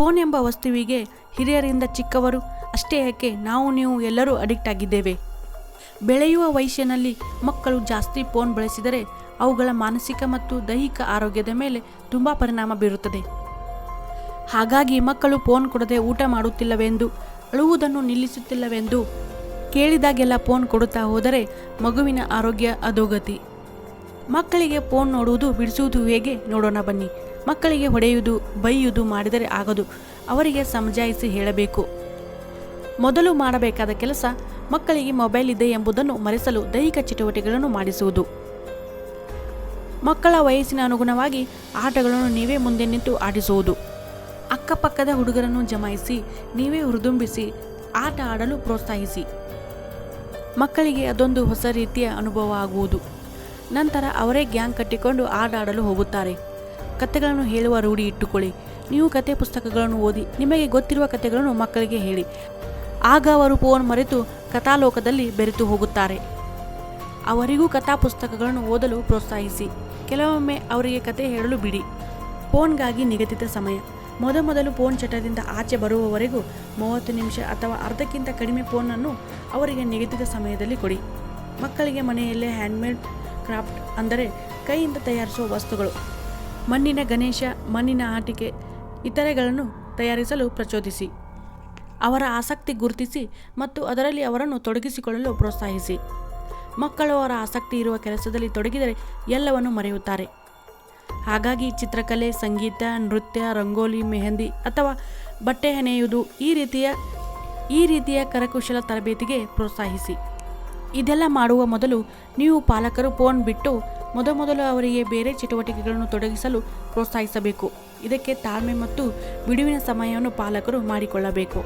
Phone ಎಂಬ ವಸ್ತುವಿಗೆ ಹಿರಿಯರಿಂದ ಚಿಕ್ಕವರು, ಅಷ್ಟೇ ಯಾಕೆ ನಾವು ನೀವು ಎಲ್ಲರೂ ಅಡಿಕ್ಟ್ ಆಗಿದ್ದೇವೆ. ಬೆಳೆಯುವ ವಯಸ್ಸಿನಲ್ಲಿ ಮಕ್ಕಳು ಜಾಸ್ತಿ ಫೋನ್ ಬಳಸಿದರೆ ಅವುಗಳ ಮಾನಸಿಕ ಮತ್ತು ದೈಹಿಕ ಆರೋಗ್ಯದ ಮೇಲೆ ತುಂಬ ಪರಿಣಾಮ ಬೀರುತ್ತದೆ. ಹಾಗಾಗಿ ಮಕ್ಕಳು ಫೋನ್ ಕೊಡದೆ ಊಟ ಮಾಡುತ್ತಿಲ್ಲವೆಂದು, ಅಳುವುದನ್ನು ನಿಲ್ಲಿಸುತ್ತಿಲ್ಲವೆಂದು ಕೇಳಿದಾಗೆಲ್ಲ ಫೋನ್ ಕೊಡುತ್ತಾ ಹೋದರೆ ಮಗುವಿನ ಆರೋಗ್ಯ ಅಧೋಗತಿ. ಮಕ್ಕಳಿಗೆ ಫೋನ್ ನೋಡುವುದು, ಬಿಡಿಸುವುದು ಹೇಗೆ ನೋಡೋಣ ಬನ್ನಿ. ಮಕ್ಕಳಿಗೆ ಹೊಡೆಯುವುದು, ಬೈಯುವುದು, ಮಾಡಿದರೆ ಆಗದು. ಅವರಿಗೆ ಸಮಜಾಯಿಸಿ ಹೇಳಬೇಕು. ಮೊದಲು ಮಾಡಬೇಕಾದ ಕೆಲಸ ಮಕ್ಕಳಿಗೆ ಮೊಬೈಲ್ ಇದೆ ಎಂಬುದನ್ನು ಮರೆಸಲು ದೈಹಿಕ ಚಟುವಟಿಕೆಗಳನ್ನು ಮಾಡಿಸುವುದು. ಮಕ್ಕಳ ವಯಸ್ಸಿನ ಅನುಗುಣವಾಗಿ ಆಟಗಳನ್ನು ನೀವೇ ಮುಂದೆ ನಿಂತು ಆಡಿಸುವುದು. ಅಕ್ಕಪಕ್ಕದ ಹುಡುಗರನ್ನು ಜಮಾಯಿಸಿ, ನೀವೇ ಹುರಿದುಂಬಿಸಿ, ಆಟ ಆಡಲು ಪ್ರೋತ್ಸಾಹಿಸಿ. ಮಕ್ಕಳಿಗೆ ಅದೊಂದು ಹೊಸ ರೀತಿಯ ಅನುಭವ ಆಗುವುದು. ನಂತರ ಅವರೇ ಗ್ಯಾಂಗ್ ಕಟ್ಟಿಕೊಂಡು ಆಟ ಆಡಲು ಹೋಗುತ್ತಾರೆ. ಕಥೆಗಳನ್ನು ಹೇಳುವ ರೂಢಿ ಇಟ್ಟುಕೊಳ್ಳಿ. ನೀವು ಕತೆ ಪುಸ್ತಕಗಳನ್ನು ಓದಿ, ನಿಮಗೆ ಗೊತ್ತಿರುವ ಕಥೆಗಳನ್ನು ಮಕ್ಕಳಿಗೆ ಹೇಳಿ. ಆಗ ಅವರು ಫೋನ್ ಮರೆತು ಕಥಾಲೋಕದಲ್ಲಿ ಬೆರೆತು ಹೋಗುತ್ತಾರೆ. ಅವರಿಗೂ ಕಥಾ ಪುಸ್ತಕಗಳನ್ನು ಓದಲು ಪ್ರೋತ್ಸಾಹಿಸಿ. ಕೆಲವೊಮ್ಮೆ ಅವರಿಗೆ ಕತೆ ಹೇಳಲು ಬಿಡಿ. ಫೋನ್ಗಾಗಿ ನಿಗದಿತ ಸಮಯ. ಮೊದಮೊದಲು ಫೋನ್ ಚಟದಿಂದ ಆಚೆ ಬರುವವರೆಗೂ ಮೂವತ್ತು ನಿಮಿಷ ಅಥವಾ ಅರ್ಧಕ್ಕಿಂತ ಕಡಿಮೆ ಫೋನನ್ನು ಅವರಿಗೆ ನಿಗದಿತ ಸಮಯದಲ್ಲಿ ಕೊಡಿ. ಮಕ್ಕಳಿಗೆ ಮನೆಯಲ್ಲೇ ಹ್ಯಾಂಡ್ಮೇಡ್ ಕ್ರಾಫ್ಟ್ ಅಂದರೆ ಕೈಯಿಂದ ತಯಾರಿಸುವ ವಸ್ತುಗಳು. ಮಣ್ಣಿನ ಗಣೇಶ, ಮಣ್ಣಿನ ಆಟಿಕೆ ಇತರೆಗಳನ್ನು ತಯಾರಿಸಲು ಪ್ರಚೋದಿಸಿ. ಅವರ ಆಸಕ್ತಿ ಗುರುತಿಸಿ ಮತ್ತು ಅದರಲ್ಲಿ ಅವರನ್ನು ತೊಡಗಿಸಿಕೊಳ್ಳಲು ಪ್ರೋತ್ಸಾಹಿಸಿ. ಮಕ್ಕಳು ಅವರ ಆಸಕ್ತಿ ಇರುವ ಕೆಲಸದಲ್ಲಿ ತೊಡಗಿದರೆ ಎಲ್ಲವನ್ನು ಮರೆಯುತ್ತಾರೆ. ಹಾಗಾಗಿ ಚಿತ್ರಕಲೆ, ಸಂಗೀತ, ನೃತ್ಯ, ರಂಗೋಲಿ, ಮೆಹಂದಿ ಅಥವಾ ಬಟ್ಟೆ ಹೆಣೆಯುವುದು ಈ ರೀತಿಯ ಈ ರೀತಿಯ ಕರಕುಶಲ ತರಬೇತಿಗೆ ಪ್ರೋತ್ಸಾಹಿಸಿ. ಇದೆಲ್ಲ ಮಾಡುವ ಮೊದಲು ನೀವು ಪಾಲಕರು ಫೋನ್ ಬಿಟ್ಟು ಮೊದಮೊದಲು ಅವರಿಗೆ ಬೇರೆ ಚಟುವಟಿಕೆಗಳನ್ನು ತೊಡಗಿಸಲು ಪ್ರೋತ್ಸಾಹಿಸಬೇಕು. ಇದಕ್ಕೆ ತಾಳ್ಮೆ ಮತ್ತು ಬಿಡುವಿನ ಸಮಯವನ್ನು ಪಾಲಕರು ಮಾಡಿಕೊಳ್ಳಬೇಕು.